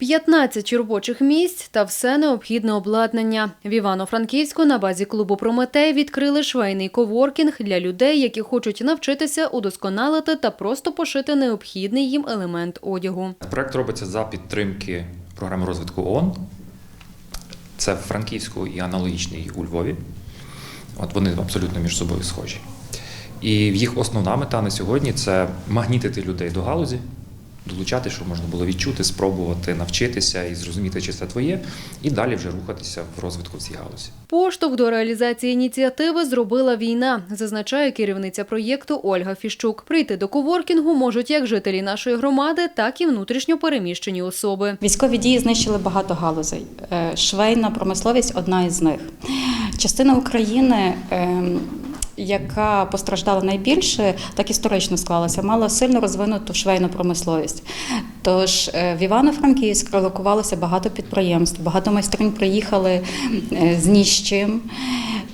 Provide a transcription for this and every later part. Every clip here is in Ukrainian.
15 робочих місць та все необхідне обладнання. В Івано-Франківську на базі клубу Прометей відкрили швейний коворкінг для людей, які хочуть навчитися удосконалити та просто пошити необхідний їм елемент одягу. Проект робиться за підтримки програми розвитку ООН. Це в Франківську і аналогічний у Львові. От вони абсолютно між собою схожі. І їх основна мета на сьогодні це магнітити людей до галузі, долучати, щоб можна було відчути, спробувати навчитися і зрозуміти, чи це твоє, і далі вже рухатися в розвитку в цій галузі. Поштовх до реалізації ініціативи зробила війна, зазначає керівниця проєкту Ольга Фіщук. Прийти до коворкінгу можуть як жителі нашої громади, так і внутрішньо переміщені особи. Військові дії знищили багато галузей. Е, Швейна промисловість одна із них. Частина України, ем, яка постраждала найбільше, так історично склалася, мала сильно розвинуту швейну промисловість. Тож е, в Івано-Франківськ релокувалося багато підприємств, багато майстринь приїхали е, з ні з чим.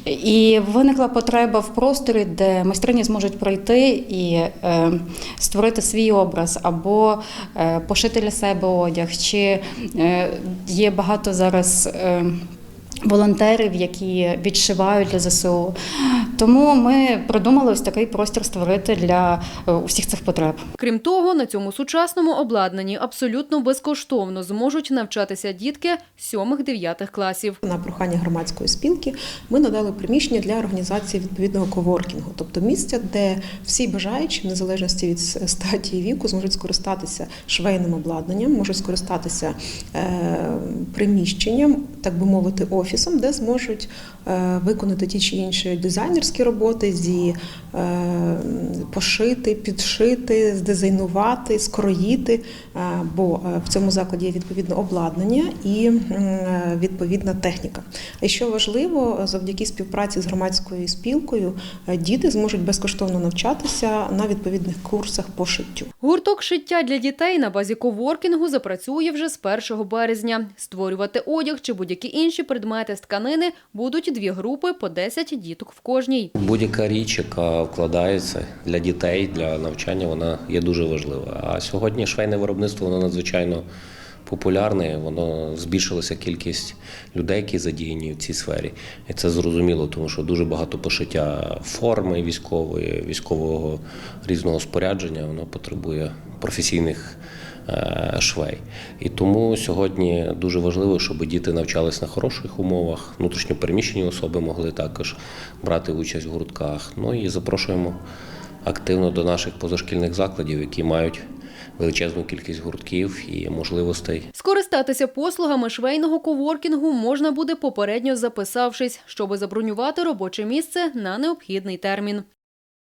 І виникла потреба в просторі, де майстрині зможуть прийти і е, створити свій образ або е, пошити для себе одяг. Чи е, є багато зараз. Е, Волонтерів, які відшивають для ЗСУ. Тому ми придумали ось такий простір створити для е, усіх цих потреб. Крім того, на цьому сучасному обладнанні абсолютно безкоштовно зможуть навчатися дітки 7-9 класів. На прохання громадської спілки ми надали приміщення для організації відповідного коворкінгу, тобто місця, де всі бажаючі, в незалежності від стадії віку, зможуть скористатися швейним обладнанням, можуть скористатися е, приміщенням, так би мовити, офісом, де зможуть е, виконати ті чи інші дизайнерські роботи, зі е, пошити, підшити, здизайнувати, скроїти. е, Бо в цьому закладі є відповідне обладнання і відповідна техніка. І що важливо, завдяки співпраці з громадською спілкою діти зможуть безкоштовно навчатися на відповідних курсах по шиттю. Гурток шиття для дітей на базі коворкінгу запрацює вже з 1 березня. Створювати одяг чи будь-які інші предмети з тканини будуть дві групи по 10 діток в кожній. Будь-яка річ, яка вкладається для дітей, для навчання, вона є дуже важлива. А сьогодні швейне виробництво воно надзвичайно популярне, воно збільшилася кількість людей, які задіяні в цій сфері. І це зрозуміло, тому що дуже багато пошиття форми військової, військового різного спорядження, воно потребує професійних швей. І тому сьогодні дуже важливо, щоб діти навчались на хороших умовах. Внутрішньопереміщені особи могли також брати участь в гуртках. Ну і запрошуємо активно до наших позашкільних закладів, які мають величезну кількість гуртків і можливостей Скористатися послугами швейного коворкінгу можна буде попередньо записавшись, щоби забронювати робоче місце на необхідний термін.